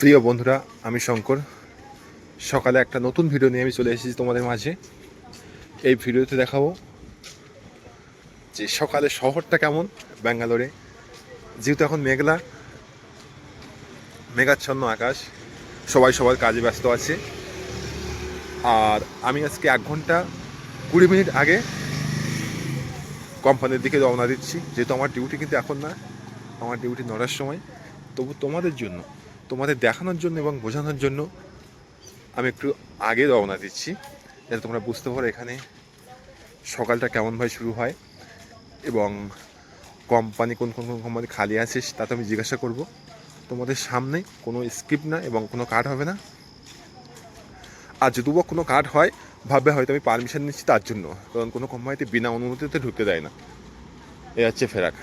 প্রিয় বন্ধুরা, আমি শঙ্কর। সকালে একটা নতুন ভিডিও নিয়ে আমি চলে এসেছি তোমাদের মাঝে। এই ভিডিওতে দেখাবো যে সকালে শহরটা কেমন, ব্যাঙ্গালোরে। যেহেতু এখন মেঘলা, মেঘাচ্ছন্ন আকাশ, সবাই সবার কাজে ব্যস্ত আছে। আর আমি আজকে এক ঘণ্টা কুড়ি মিনিট আগে কোম্পানির দিকে রওনা দিচ্ছি। যেহেতু আমার ডিউটি কিন্তু এখন না, আমার ডিউটি নটার সময়। তবু তোমাদের জন্য তোমাদের দেখানোর জন্য এবং বোঝানোর জন্য আমি একটু আগে রওনা দিচ্ছি, যাতে তোমরা বুঝতে পারো এখানে সকালটা কেমনভাবে শুরু হয় এবং কোম্পানি কোন কোন কোন কোম্পানি খালি আছে তা তো আমি জিজ্ঞাসা করব। তোমাদের সামনে কোনো স্কিপ না এবং কোনো কার্ড হবে না। আর যদি বা কোনো কার্ড হয়, ভাববে হয়তো আমি পারমিশন নিচ্ছি তার জন্য, কারণ কোনো কোম্পানিতে বিনা অনুমতিতে ঢুকতে দেয় না। এ হচ্ছে ফেরাক।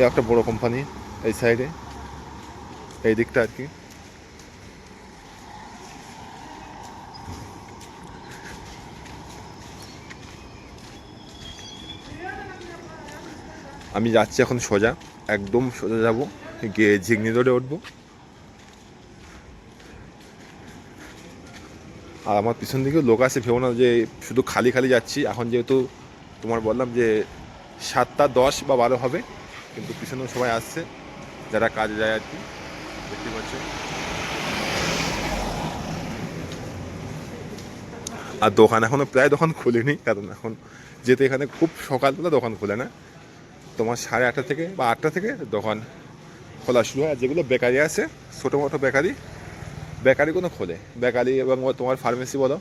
এই একটা বড় কোম্পানি এই সাইডে এই দিকটা আর কি। আমি যাচ্ছি এখন সোজা, একদম সোজা যাব, গিয়ে ঝিগনি রোডে উঠবো। আর আমার পিছন দিকেও লোক আছে, ভেবো না যে শুধু খালি খালি যাচ্ছি। এখন যেহেতু তোমার বললাম যে সাতটা দশ বা বারো হবে কিন্তু পিছনেও সবাই আসছে, যারা কাজে যায় আর কি। দেখতে পাচ্ছ আর দোকান এখনও প্রায় দোকান খুলেনি, কারণ এখন যেতে এখানে খুব সকালবেলা দোকান খোলে না। তোমার সাড়ে আটটা থেকে বা আটটা থেকে দোকান খোলা শুরু হয়। আর যেগুলো বেকারি আছে, ছোটো মোটো বেকারি বেকারিগুলো খোলে। বেকারি এবং তোমার ফার্মেসি বলো,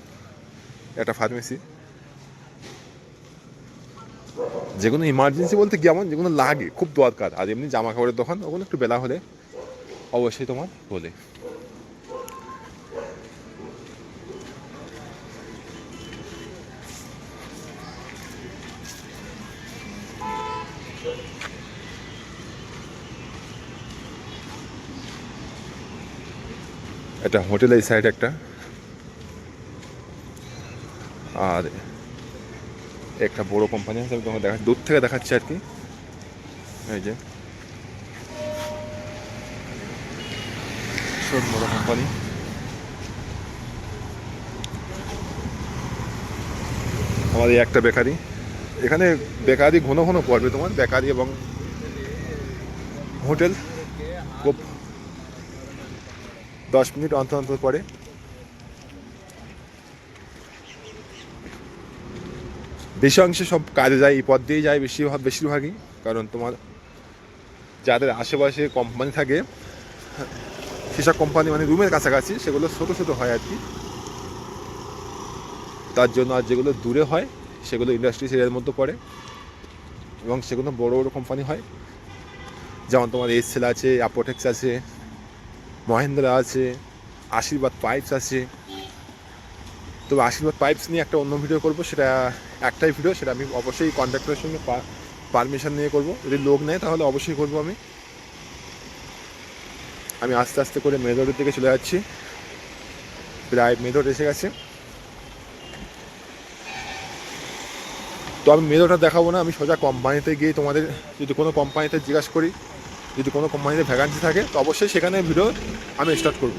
একটা ফার্মেসি যেগুলো ইমার্জেন্সি বলতে কি কেমন যেগুলো লাগে, খুব দরকার। আর এমনি জামা কাপড়ের দোকান, ওগুলো একটু বেলা হলে অবশ্যই তোমার বলে। এটা হোটেল এই সাইড একটা। আর একটা বড় কোম্পানি আছে, আমি তোমাকে দেখা দূর থেকে দেখাচ্ছি আর কি। এই যে। বড় কোম্পানি আমাদের একটা বেকারি। এখানে বেকারি ঘন ঘন পড়বে তোমার, বেকারি এবং হোটেল। খুব দশ মিনিট অন্তর অন্তর পরে বেশি অংশে সব কাজে যায়, এই পথ দিয়েই যায় বেশিরভাগ, বেশিরভাগই। কারণ তোমার যাদের আশেপাশে কোম্পানি থাকে, সেসব কোম্পানি মানে রুমের কাছাকাছি, সেগুলো ছোটো ছোটো হয় আর কি। তার জন্য আর যেগুলো দূরে হয়, সেগুলো ইন্ডাস্ট্রিজ এরিয়ার মধ্যে পড়ে। এবং সেগুলো বড় বড় কোম্পানি হয়। যেমন তোমার এসএল আছে অ্যাপোটেক্স আছে মহেন্দ্রা আছে আশীর্বাদ পাইপস আছে। তবে আশীর্বাদ পাইপস নিয়ে একটা অন্য ভিডিও করব। সেটা একটাই ভিডিও সেটা আমি অবশ্যই কন্ট্রাক্টরের সঙ্গে পারমিশন নিয়ে করব। যদি লোক নেয় তাহলে অবশ্যই করব আমি। আমি আস্তে আস্তে করে মেদরের দিকে চলে যাচ্ছি। প্রায় মেদর এসে গেছে। তো আমি মেদোটা দেখাবো না, আমি সোজা কোম্পানিতে গিয়ে তোমাদের যদি কোনো কোম্পানিতে জিজ্ঞাসা করি, যদি কোনো কোম্পানিতে ভ্যাকান্সি থাকে, তো অবশ্যই সেখানে ভিডিও আমি স্টার্ট করব।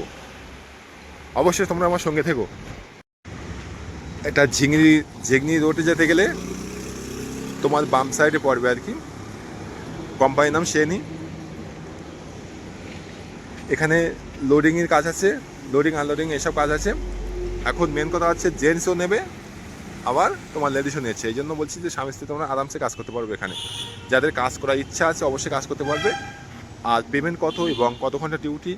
অবশ্যই তোমরা আমার সঙ্গে থেকো। এটা ঝিংড়ি ঝিংড়ি রোডে যেতে গেলে তোমার বাম সাইডে পড়বে আর কি। কোম্পানির নাম সেনি এখানে লোডিংয়ের কাজ আছে লোডিং আনলোডিং এসব কাজ আছে। এখন মেন কথা হচ্ছে জেন্টসও নেবে, আবার তোমার লেডিসও নিয়েছে এই জন্য বলছি যে স্বামী স্ত্রী তোমরা আরামসে কাজ করতে পারবে এখানে। যাদের কাজ করার ইচ্ছা আছে অবশ্যই কাজ করতে পারবে। আর পেমেন্ট কত এবং কত ঘণ্টা ডিউটি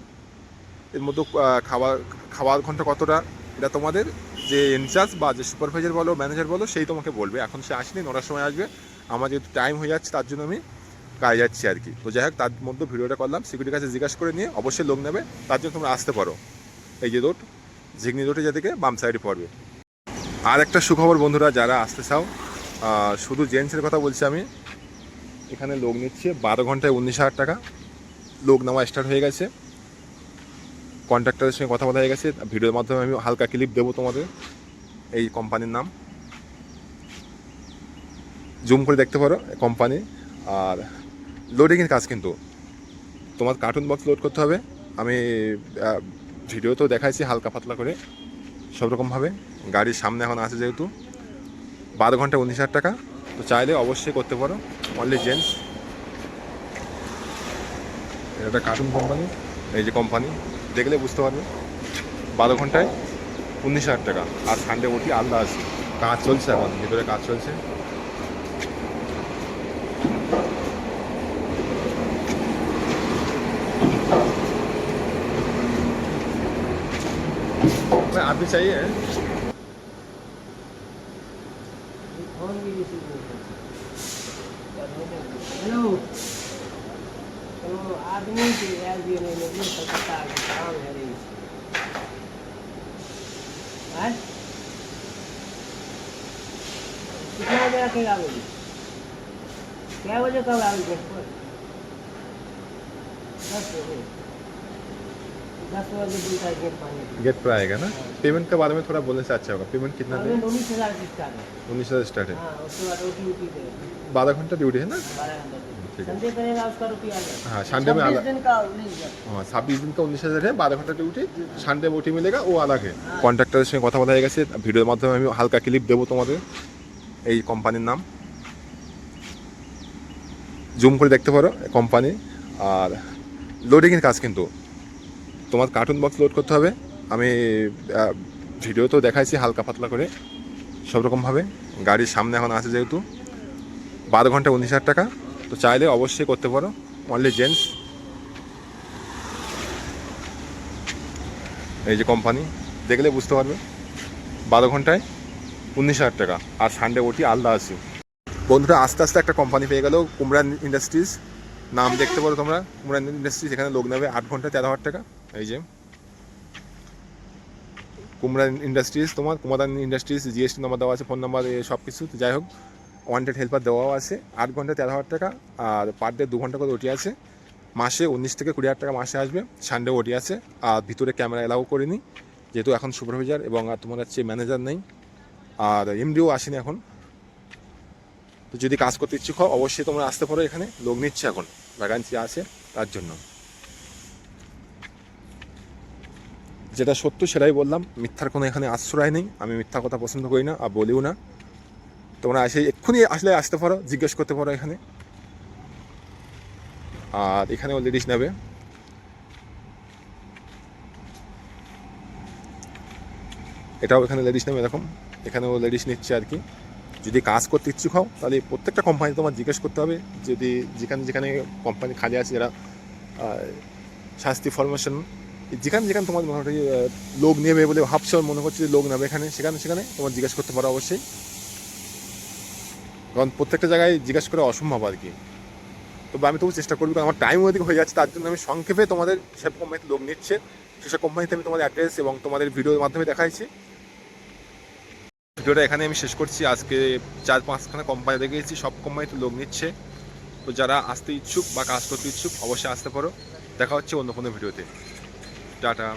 এর মধ্যে খাবার খাওয়ার ঘণ্টা কতটা, এটা তোমাদের যে ইনচার্জ বা যে সুপারভাইজার বলো ম্যানেজার বলো, সেই তোমাকে বলবে। এখন সে আসেনি, নটার সময় আসবে। আমার যেহেতু টাইম হয়ে যাচ্ছে, তার জন্য আমি কাজে যাচ্ছি আর কি। তো যাই হোক, তার মধ্যে ভিডিওটা করলাম। সিকিউরিটির কাছে জিজ্ঞাসা করে নিয়ে অবশ্যই লোক নেবে। তার জন্য তোমরা আসতে পারো। এই যে রোড ঝিগনি রোডে যেদিকে বাম সাইডে পড়বে। আর একটা সুখবর বন্ধুরা, যারা আসতে চাও শুধু জেন্টসের কথা বলছি আমি, এখানে লোক নিচ্ছে বারো ঘন্টায় উনিশ হাজার টাকা। লোক নেওয়া স্টার্ট হয়ে গেছে। কন্ট্রাক্টরের সঙ্গে কথা বলা হয়ে গেছে ভিডিওর মাধ্যমে আমি হালকা ক্লিপ দেবো তোমাদের। এই কোম্পানির নাম। জুম করে দেখতে পারো কোম্পানি আর লোডিংয়ের কাজ কিন্তু। তোমার কার্টুন বক্স লোড করতে হবে। আমি আহ, ভিডিওতেও দেখাইছি হালকা পাতলা করে। সব রকমভাবে গাড়ির সামনে এখন আছে যেহেতু। বারো ঘণ্টা উনিশ হাজার টাকা। তো চাইলে অবশ্যই করতে পারো। অনলি জেন্টস এটা একটা কার্টুন কোম্পানি এই যে কোম্পানি দেখলে বুঝতে পারবে বারো ঘন্টায় উনিশ হাজার টাকা। আর সানডে ওটি আলাদা আছে। কাজ চলছে এখন? ভিতরে কাজ চলছে। আপনি চাই आदमी के यार भी नहीं निकले कलकत्ता का काम है रे हैं कितना बजे रखेगा मुझे क्या बजे कब आओगे गेट पर दस बजे दस बजे दूसरा गेट पानी गेट पर आएगा ना पेमेंट के बारे में थोड़ा बोलने से अच्छा होगा पेमेंट कितना दें पेमेंट उन्नीस हजार की स्टार्ट है उन्नीस हज़ार स्टार्ट है हाँ उसके बाद ओटी ओटी देगा बारह घंटा ड्यूटी है ना बारह घंटे ठीक है। संडे करेगा उसका रुपया अलग हाँ, संडे में छब्बीस अलग। दिन का उन्नीस हजार हाँ छब्बीस दिन का उन्नीस हज़ार है बारह घंटा ডিউটি সানডে ওটি মিলেগা ও আলাদা কন্ট্রাক্টরের সঙ্গে কথা বলা হয়ে গেছে ভিডিওর মাধ্যমে আমি হালকা ক্লিপ দেবো তোমাদের এই কোম্পানির নাম জুম করে দেখতে পারো কোম্পানি আর লোডিংয়ের কাজ কিন্তু তোমার কার্টুন বক্স লোড করতে হবে। আমি আহ, ভিডিওতেও দেখাইছি হালকা পাতলা করে সব রকমভাবে গাড়ির সামনে এখন আছে যেহেতু বারো ঘণ্টা উনিশ হাজার টাকা। তো চাইলে অবশ্যই করতে পারো অনলি জেন্টস এই যে কোম্পানি দেখলে বুঝতে পারবে। বারো ঘন্টায় উনিশ হাজার টাকা আর সানডে ওটি আলাদা আছে। বন্ধুরা আস্তে আস্তে একটা কোম্পানি পেয়ে গেল কুমরান ইন্ডাস্ট্রিজ নাম দেখতে পারো তোমরা কুমরান ইন্ডাস্ট্রিজ এখানে লোক নেবে আট ঘণ্টা তেরো হাজার টাকা। এই যে। কুমরান ইন্ডাস্ট্রিজ তোমার কুমাদান ইন্ডাস্ট্রিজ জিএসটি নাম্বার দেওয়া আছে ফোন নাম্বার সব কিছু। যাই হোক ওয়ান্টেড হেল্পার দেওয়াও আছে, আট ঘণ্টা তেরো হাজার টাকা, আর পার ডে দু ঘণ্টা করে ওটি আছে। মাসে উনিশ থেকে কুড়ি হাজার টাকা মাসে আসবে সানডে ওটি আছে, আর ভিতরে ক্যামেরা এলাও করিনি, যেহেতু এখন সুপারভাইজার এবং আর তোমার হচ্ছে ম্যানেজার নেই, আর এমডিও আসেনি এখন। তো যদি কাজ করতে ইচ্ছুক হও, অবশ্যই তোমরা আসতে পারো এখানে, লোক নিচ্ছে এখন ভ্যাকান্সি আছে তার জন্য। যেটা সত্য সেটাই বললাম। মিথ্যার কোনো এখানে আশ্রয় নেই। আমি মিথ্যা কথা পছন্দ করি না আর বলিও না। তোমরা এসে এক্ষুনি আসলে আসতে পারো, জিজ্ঞেস করতে পারো এখানে। আর এখানেও লেডিস নেবে। এটাও এখানে লেডিস নেবে, এরকম। এখানেও লেডিস নিচ্ছে আর কি। যদি কাজ করতে ইচ্ছুক হও, তাহলে প্রত্যেকটা কোম্পানি তোমার জিজ্ঞেস করতে হবে। যদি যেখানে যেখানে কোম্পানি খালি আছে, যারা শাস্তি ফরমেশন যেখানে যেখানে তোমার মোটামুটি লোক নেবে বলে ভাবছ মনে করছে যে লোক নেবে এখানে, সেখানে সেখানে তোমার জিজ্ঞেস করতে পারো অবশ্যই। কারণ প্রত্যেকটা জায়গায় জিজ্ঞেস করা অসম্ভব আর কি। তবে আমি তবু চেষ্টা করব, কারণ আমার টাইম ওদিকে হয়ে যাচ্ছে, তার জন্য আমি সংক্ষেপে তোমাদের সেসব কোম্পানিতে লোক নিচ্ছে, সেসব কোম্পানিতে আমি তোমাদের অ্যাড্রেস এবং তোমাদের ভিডিওর মাধ্যমে দেখাইছি। ভিডিওটা এখানে আমি শেষ করছি। আজকে চার পাঁচখানা কোম্পানি দেখিয়েছি, সব কোম্পানিতে লোক নিচ্ছে। তো যারা আসতে ইচ্ছুক বা কাজ করতে ইচ্ছুক, অবশ্যই আসতে পারো। দেখা হচ্ছে অন্য কোনো ভিডিওতে। টাটা